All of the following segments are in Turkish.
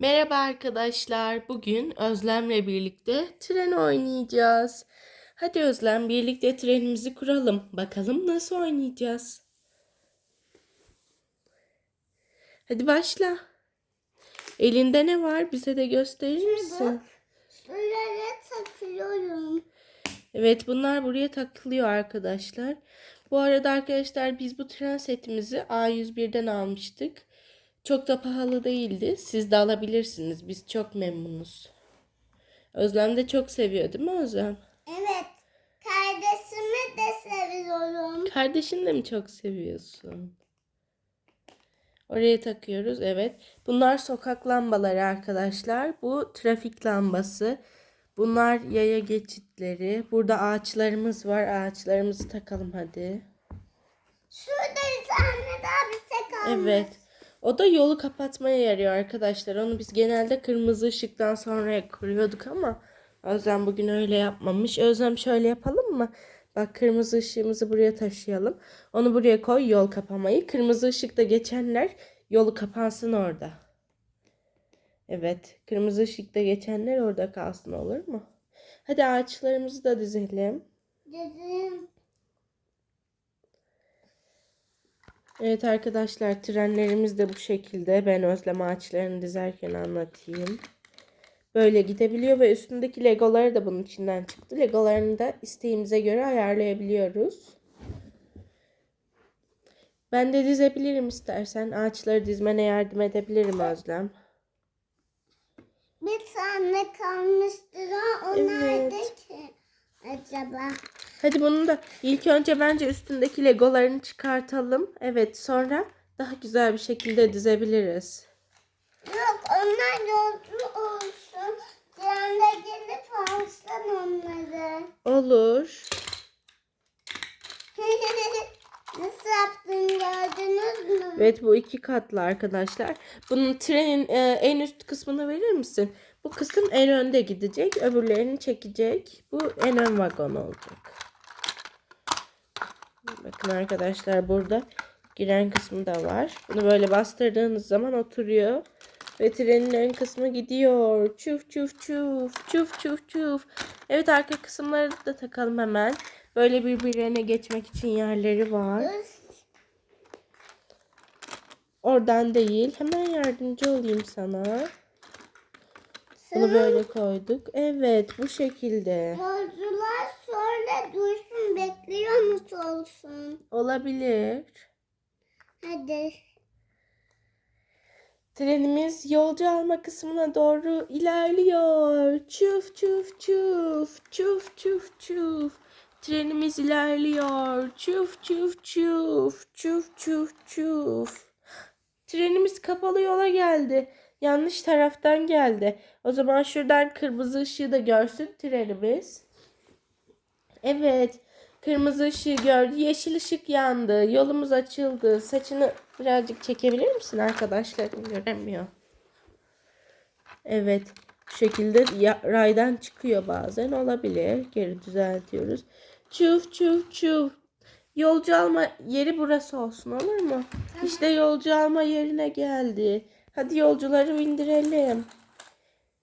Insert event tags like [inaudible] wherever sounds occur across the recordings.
Merhaba arkadaşlar. Bugün Özlem'le birlikte tren oynayacağız. Hadi Özlem birlikte trenimizi kuralım. Bakalım nasıl oynayacağız. Hadi başla. Elinde ne var? Bize de gösterir misin? Şuraya takıyorum. Evet bunlar buraya takılıyor arkadaşlar. Bu arada arkadaşlar biz bu tren setimizi A101'den almıştık. Çok da pahalı değildi. Siz de alabilirsiniz. Biz çok memnunuz. Özlem de çok seviyor değil mi Özlem? Evet. Kardeşimi de seviyorum. Kardeşini de mi çok seviyorsun? Oraya takıyoruz. Evet. Bunlar sokak lambaları arkadaşlar. Bu trafik lambası. Bunlar yaya geçitleri. Burada ağaçlarımız var. Ağaçlarımızı takalım hadi. Şurada bir tane daha bir kalmış. Evet. O da yolu kapatmaya yarıyor arkadaşlar. Onu biz genelde kırmızı ışıktan sonra kuruyorduk ama Özlem bugün öyle yapmamış. Özlem şöyle yapalım mı? Bak kırmızı ışığımızı buraya taşıyalım. Onu buraya koy yol kapamayı. Kırmızı ışıkta geçenler yolu kapansın orada. Evet. Kırmızı ışıkta geçenler orada kalsın olur mu? Hadi ağaçlarımızı da dizelim. Dedim. Evet arkadaşlar trenlerimiz de bu şekilde. Ben özlem ağaçlarını dizerken anlatayım. Böyle gidebiliyor ve üstündeki legoları da bunun içinden çıktı. Legolarını da isteğimize göre ayarlayabiliyoruz. Ben de dizebilirim istersen. Ağaçları dizmene yardım edebilirim Özlem. Bir tane kalmıştır o. O Evet. nerede ki? Acaba? Hadi bunu da ilk önce bence üstündeki legolarını çıkartalım. Evet sonra daha güzel bir şekilde dizebiliriz. Yok onlar yolcu olsun. Trende gelip alsın onları. Olur. [laughs] Nasıl yaptım gördünüz mü? Evet bu iki katlı arkadaşlar. Bunun trenin e, en üst kısmını verir misin? Bu kısım en önde gidecek. Öbürlerini çekecek. Bu en ön vagon olacak. Bakın arkadaşlar burada giren kısmı da var. Bunu böyle bastırdığınız zaman oturuyor. Ve trenin ön kısmı gidiyor. Çuf çuf çuf. Çuf çuf çuf. Evet arka kısımları da takalım hemen. Böyle birbirlerine geçmek için yerleri var. Oradan değil. Hemen yardımcı olayım sana. Bunu böyle koyduk. Evet bu şekilde. Yolcular sonra dursun bekliyor musun olsun? Olabilir. Hadi. Trenimiz yolcu alma kısmına doğru ilerliyor. Çuf çuf çuf. Çuf çuf çuf. Trenimiz ilerliyor. Çuf çuf çuf. Çuf çuf çuf. Trenimiz kapalı yola geldi. Yanlış taraftan geldi. O zaman şuradan kırmızı ışığı da görsün trenimiz. Evet. Kırmızı ışığı gördü. Yeşil ışık yandı. Yolumuz açıldı. Saçını birazcık çekebilir misin arkadaşlarım? Göremiyor. Evet. Bu şekilde raydan çıkıyor bazen. Olabilir. Geri düzeltiyoruz. Çuf çuf çuf. Yolcu alma yeri burası olsun olur mu? İşte yolcu alma yerine geldi. Hadi yolcuları bindirelim.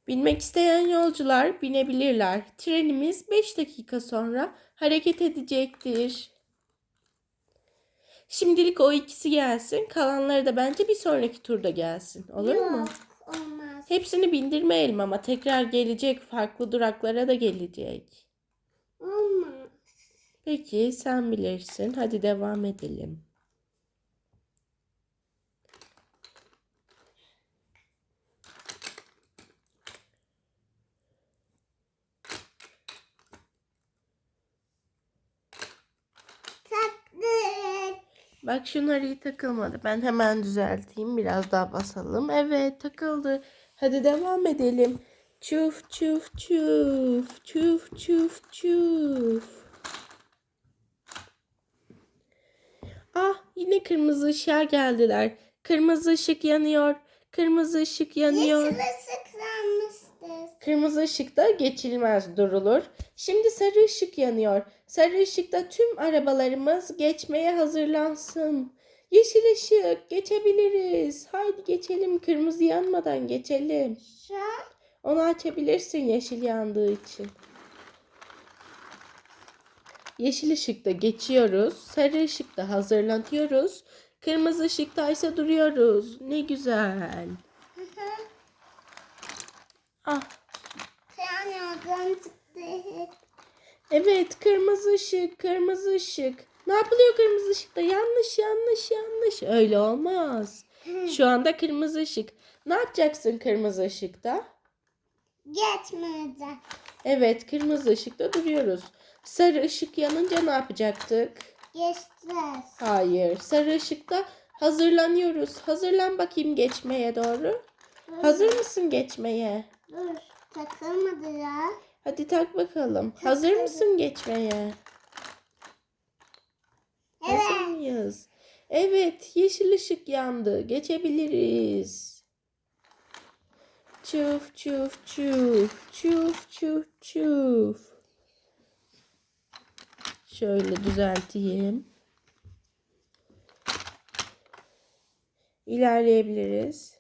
Binmek isteyen yolcular binebilirler. Trenimiz 5 dakika sonra hareket edecektir. Şimdilik o ikisi gelsin. Kalanları da bence bir sonraki turda gelsin. Olur mu? Yok olmaz. Hepsini bindirmeyelim ama tekrar gelecek. Farklı duraklara da gelecek. Olmaz. Peki sen bilirsin. Hadi devam edelim. Bak şunlar iyi takılmadı. Ben hemen düzelteyim. Biraz daha basalım. Evet takıldı. Hadi devam edelim. Çuf çuf çuf. Çuf çuf çuf. Ah yine kırmızı ışığa geldiler. Kırmızı ışık yanıyor. Kırmızı ışık yanıyor. Yeşil ışıklanmıştır. Kırmızı ışıkta geçilmez durulur. Şimdi sarı ışık yanıyor. Sarı ışıkta tüm arabalarımız geçmeye hazırlansın. Yeşil ışık geçebiliriz. Haydi geçelim kırmızı yanmadan geçelim. Onu açabilirsin yeşil yandığı için. Yeşil ışıkta geçiyoruz. Sarı ışıkta hazırlanıyoruz. Kırmızı ışıkta ise duruyoruz. Ne güzel. Ah, tren yoldan çıktı. evet kırmızı ışık, kırmızı ışık. Ne yapılıyor kırmızı ışıkta? Yanlış, yanlış, yanlış. Öyle olmaz. Şu anda kırmızı ışık. Ne yapacaksın kırmızı ışıkta? Geçmeyecek. Evet, kırmızı ışıkta duruyoruz. Sarı ışık yanınca ne yapacaktık? Geçeceğiz. Hayır, sarı ışıkta hazırlanıyoruz. Hazırlan bakayım geçmeye doğru. Hazır mısın geçmeye? Dur takılmadı ya. Hadi tak bakalım. Hazır mısın geçmeye? Hazır Evet. mıyız? Evet, yeşil ışık yandı. Geçebiliriz. Çuf çuf çuf. Çuf çuf çuf. Şöyle düzelteyim. İlerleyebiliriz.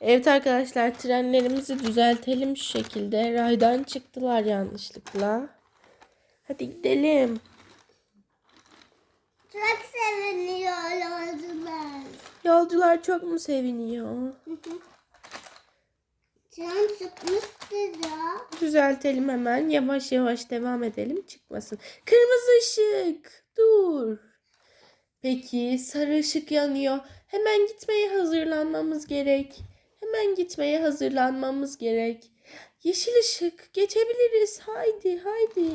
Evet arkadaşlar trenlerimizi düzeltelim şu şekilde. Raydan çıktılar yanlışlıkla. Hadi gidelim. Çok seviniyor yolcular. Yolcular çok mu seviniyor? Tren çıkmıştır ya. Düzeltelim hemen. Yavaş yavaş devam edelim. Çıkmasın. Kırmızı ışık. Dur. Peki sarı ışık yanıyor. Hemen gitmeye hazırlanmamız gerek. Hemen gitmeye hazırlanmamız gerek. Yeşil ışık. Geçebiliriz. Haydi haydi.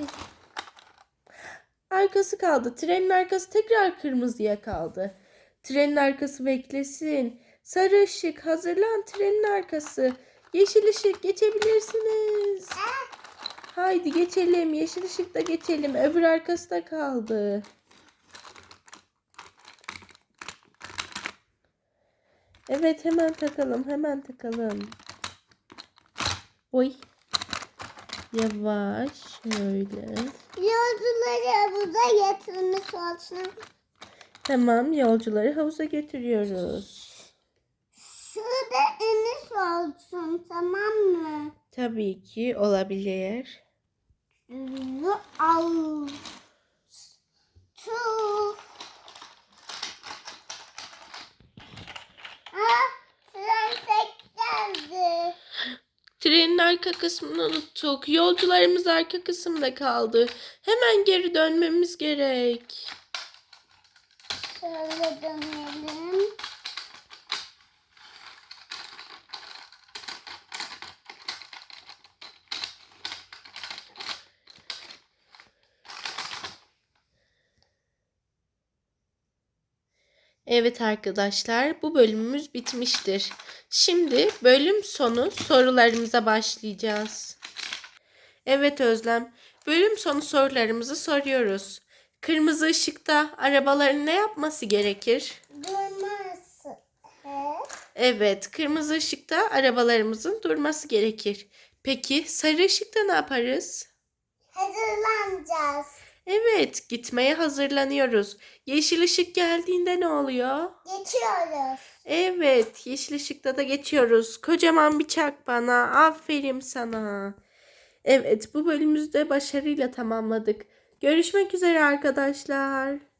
Arkası kaldı. Trenin arkası tekrar kırmızıya kaldı. Trenin arkası beklesin. Sarı ışık hazırlan trenin arkası. Yeşil ışık geçebilirsiniz. Haydi geçelim. Yeşil ışıkta geçelim. Öbür arkası da kaldı. Evet hemen takalım. Hemen takalım. Oy. Yavaş şöyle. Yolcuları havuza yatırmış olsun. Tamam yolcuları havuza götürüyoruz. Şurada iniş olsun tamam mı? Tabii ki olabilir. Al. Su. Ah, tren tek geldi. Trenin arka kısmını unuttuk. Yolcularımız arka kısımda kaldı. Hemen geri dönmemiz gerek. Şöyle dönelim. Evet arkadaşlar bu bölümümüz bitmiştir. Şimdi bölüm sonu sorularımıza başlayacağız. Evet Özlem, bölüm sonu sorularımızı soruyoruz. Kırmızı ışıkta arabaların ne yapması gerekir? Durması. Evet, kırmızı ışıkta arabalarımızın durması gerekir. Peki sarı ışıkta ne yaparız? Hazırlanacağız. Evet, gitmeye hazırlanıyoruz. Yeşil ışık geldiğinde ne oluyor? Geçiyoruz. Evet, yeşil ışıkta da geçiyoruz. Kocaman bir çak bana. Aferin sana. Evet, bu bölümümüzü de başarıyla tamamladık. Görüşmek üzere arkadaşlar.